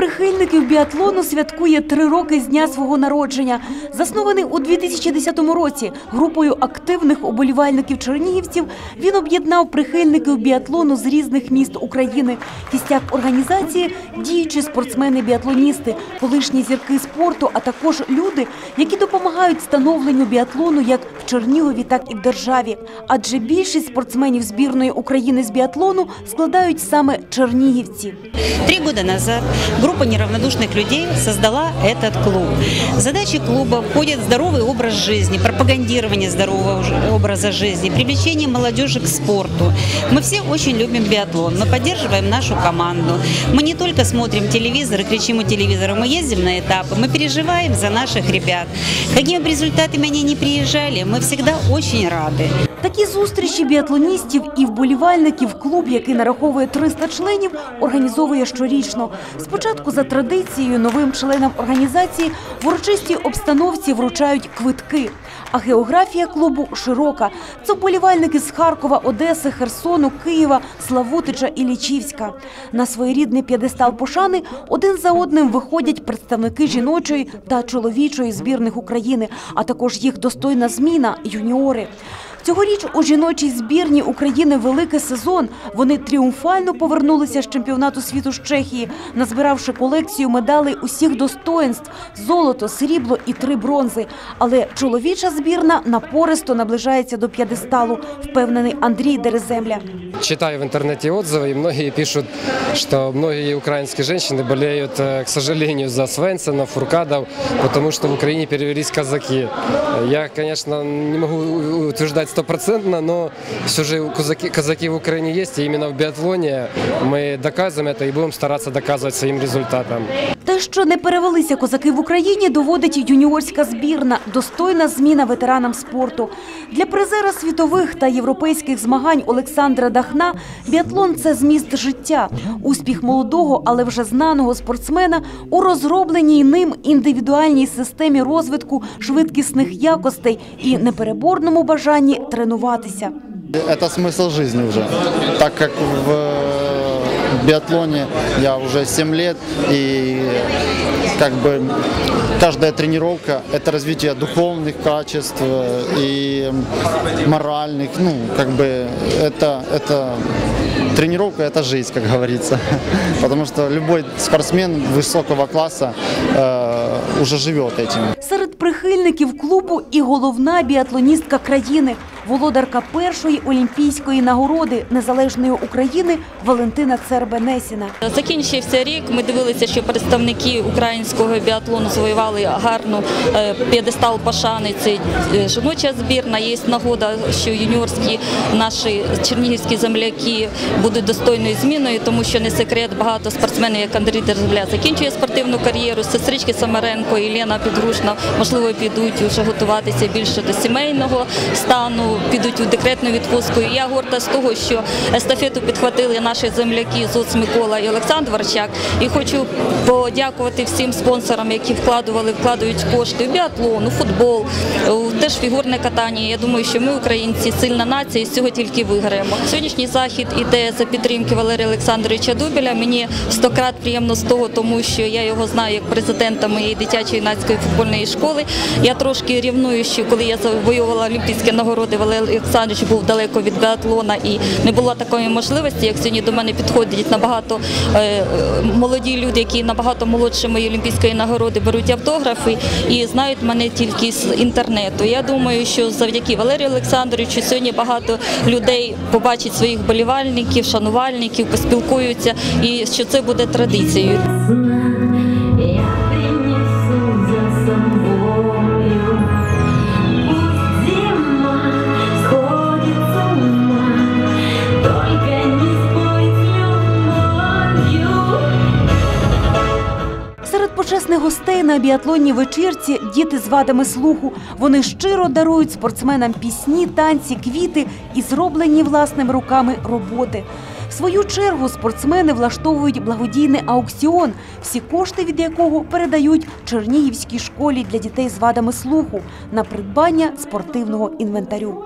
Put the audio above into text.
прихильників біатлону святкує три роки з дня свого народження. Заснований у 2010 році групою активних оболівальників чернігівців, він об'єднав прихильників біатлону з різних міст України. Кістяк організації діючі спортсмени-біатлоністи, колишні зірки спорту, а також люди, які допомагають становленню біатлону як в Чернігові, так і в державі. Адже більшість спортсменів збірної України з біатлону складають саме чернігівці. Три года назад группа неравнодушных людей создала этот клуб. Задачи клуба входят здоровый образ жизни, пропагандирование здорового образа жизни, привлечение молодежи к спорту. Мы все очень любим биатлон, мы поддерживаем нашу команду. Мы не только смотрим телевизор и кричим у телевизора, мы ездим на этапы, мы переживаем за наших ребят. Какими бы результатами они ни приезжали, мы всегда очень рады. Такі зустрічі біатлоністів і вболівальників клуб, який нараховує 300 членів, організовує щорічно. Спочатку за традицією новим членам організації в урочистій обстановці вручають квитки. А географія клубу широка. Це вболівальники з Харкова, Одеси, Херсону, Києва, Славутича і Лічівська. На своєрідний п'єдестал пошани один за одним виходять представники жіночої та чоловічої збірних України, а також їх достойна зміна юніори. Цьогоріч у жіночій збірні України великий сезон. Вони тріумфально повернулися з чемпіонату світу з Чехії, назбиравши колекцію медалей усіх достоїнств: золото, срібло і три бронзи. Але чоловіча збірна напористо наближається до п'ядесталу, впевнений Андрій Дереземля Читаю в интернете отзывы, и многие пишут, что многие украинские женщины болеют, э, к сожалению, за Свенсона, Фуркадов, потому что в Украине перевелись казаки. Я, конечно, не могу утверждать стопроцентно, но все же казаки, казаки в Украине есть, и именно в биатлоне мы доказываем это и будем стараться доказывать своим результатом. Те, що не перевелися козаки в Україні, доводить юніорська збірна, достойна зміна ветеранам спорту. Для призера світових та європейських змагань Олександра Дахна біатлон це зміст життя, успіх молодого, але вже знаного спортсмена у розробленій ним індивідуальній системі розвитку швидкісних якостей і непереборному бажанні тренуватися. Це смисл жизни вже так як в э, биатлоне я уже 7 лет и как бы каждая тренировка это развитие духовных качеств э, и моральных, ну как бы это это тренировка это жизнь, как говорится, потому что любой спортсмен высокого класса э, уже живет этим. Серед прихильників клубу і головна біатлоністка країни, володарка першої олімпійської нагороди незалежної України Валентина Цербенесіна. Закінчився рік. Ми дивилися, що представники українського біатлону завоювали гарну е, п'єдестал пошани. Це е, жіноча збірна. Є нагода, що юніорські наші чернігівські земляки будуть достойною зміною, тому що не секрет багато спортсменів, як Андрій Дерзбля, закінчує спортивну кар'єру. Сестрички Самаренко і Лена Підрушна, можливо, підуть вже готуватися більше до сімейного стану, підуть у декретну відпустку. Я горда з того, що естафету підхватили наші земляки Зоц Микола і Олександр Варчак. І хочу подякувати всім спонсорам, які вкладували, вкладають кошти в біатлон, у футбол, теж фігурне катання. Я думаю, що ми, українці, сильна нація, і з цього тільки виграємо. Сьогоднішній захід іде за підтримки Валерія Олександровича Дубіля. Мені стократ приємно з того, тому що я його знаю як президента моєї дитячої юнацької футбольної школи. Я трошки рівную, що коли я завоювала олімпійські нагороди, Валерій Олександрович був далеко від біатлона і не було такої можливості, як сьогодні до мене підходять набагато е, молоді люди, які набагато молодше моєї олімпійської нагороди беруть автографи і знають мене тільки з інтернету. Я думаю, що завдяки Валерію Олександровичу сьогодні багато людей побачать своїх болівальників, шанувальників, поспілкуються, і що це буде традицією. На біатлонній вечірці діти з вадами слуху. Вони щиро дарують спортсменам пісні, танці, квіти і зроблені власними руками роботи. В свою чергу спортсмени влаштовують благодійний аукціон, всі кошти від якого передають Чернігівській школі для дітей з вадами слуху на придбання спортивного інвентарю.